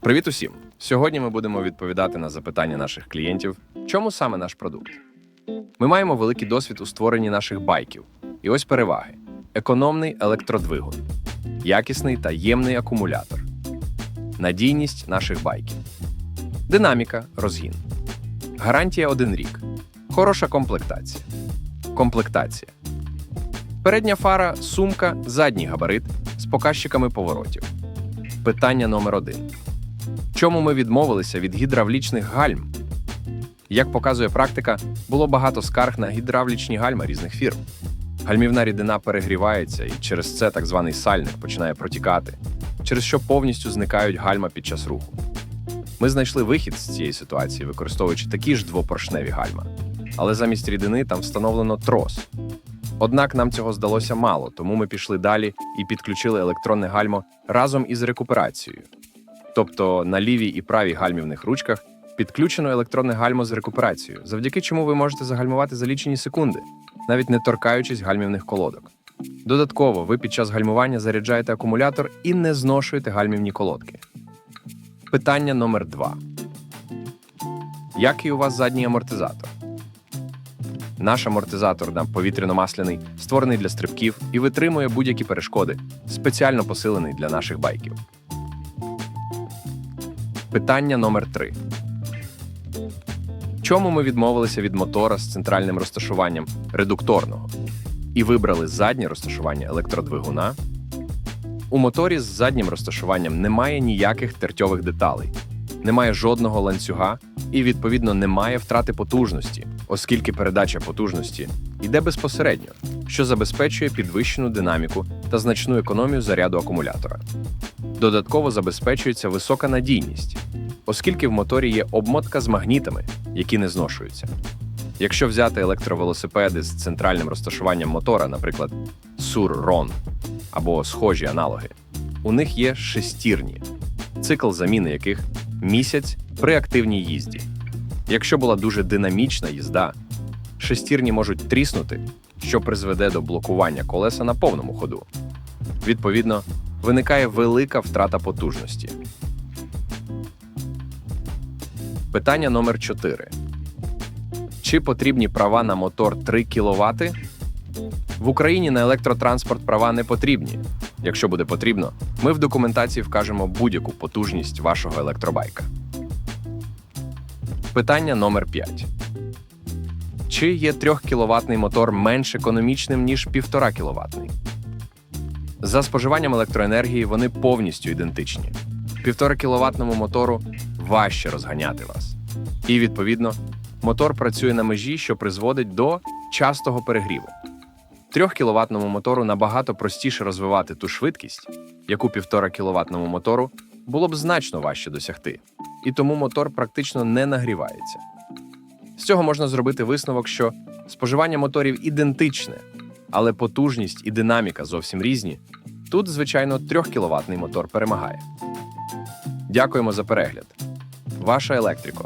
Привіт усім! Сьогодні ми будемо відповідати на запитання наших клієнтів, чому саме наш продукт. Ми маємо великий досвід у створенні наших байків. І ось переваги: економний електродвигун, якісний та ємний акумулятор, надійність наших байків, динаміка, розгін, гарантія 1 рік, хороша комплектація, комплектація. Передня фара, сумка, задній габарит з показчиками поворотів. Питання номер один. Чому ми відмовилися від гідравлічних гальм? Як показує практика, було багато скарг на гідравлічні гальма різних фірм. Гальмівна рідина перегрівається, і через це так званий сальник починає протікати, через що повністю зникають гальма під час руху. Ми знайшли вихід з цієї ситуації, використовуючи такі ж двопоршневі гальма, але замість рідини там встановлено трос. Однак нам цього здалося мало, тому ми пішли далі і підключили електронне гальмо разом із рекуперацією. Тобто на лівій і правій гальмівних ручках підключено електронне гальмо з рекуперацією, завдяки чому ви можете загальмувати за лічені секунди, навіть не торкаючись гальмівних колодок. Додатково, ви під час гальмування заряджаєте акумулятор і не зношуєте гальмівні колодки. Питання номер 2 Який у вас задній амортизатор? Наш амортизатор на повітряно-масляний створений для стрибків і витримує будь-які перешкоди, спеціально посилений для наших байків. Питання номер 3 Чому ми відмовилися від мотора з центральним розташуванням редукторного і вибрали заднє розташування електродвигуна? У моторі з заднім розташуванням немає ніяких тертьових деталей, немає жодного ланцюга і, відповідно, немає втрати потужності, оскільки передача потужності йде безпосередньо, що забезпечує підвищену динаміку та значну економію заряду акумулятора. Додатково забезпечується висока надійність, оскільки в моторі є обмотка з магнітами, які не зношуються. Якщо взяти електровелосипеди з центральним розташуванням мотора, наприклад, Sur-Ron або схожі аналоги, у них є шестірні, цикл заміни яких місяць при активній їзді. Якщо була дуже динамічна їзда, шестірні можуть тріснути, що призведе до блокування колеса на повному ходу. Відповідно, виникає велика втрата потужності. Питання номер 4. Чи потрібні права на мотор 3 кВт? В Україні на електротранспорт права не потрібні. Якщо буде потрібно, ми в документації вкажемо будь-яку потужність вашого електробайка. Питання номер 5. Чи є 3 кВт мотор менш економічним, ніж 1,5 кВт? За споживанням електроенергії вони повністю ідентичні. 1,5 кВт мотору важче розганяти вас. І, відповідно, мотор працює на межі, що призводить до частого перегріву. 3 кВт мотору набагато простіше розвивати ту швидкість, яку 1,5 кВт мотору було б значно важче досягти, і тому мотор практично не нагрівається. З цього можна зробити висновок, що споживання моторів ідентичне, але потужність і динаміка зовсім різні. Тут, звичайно, 3 кВт мотор перемагає. Дякуємо за перегляд. Ваша електрика.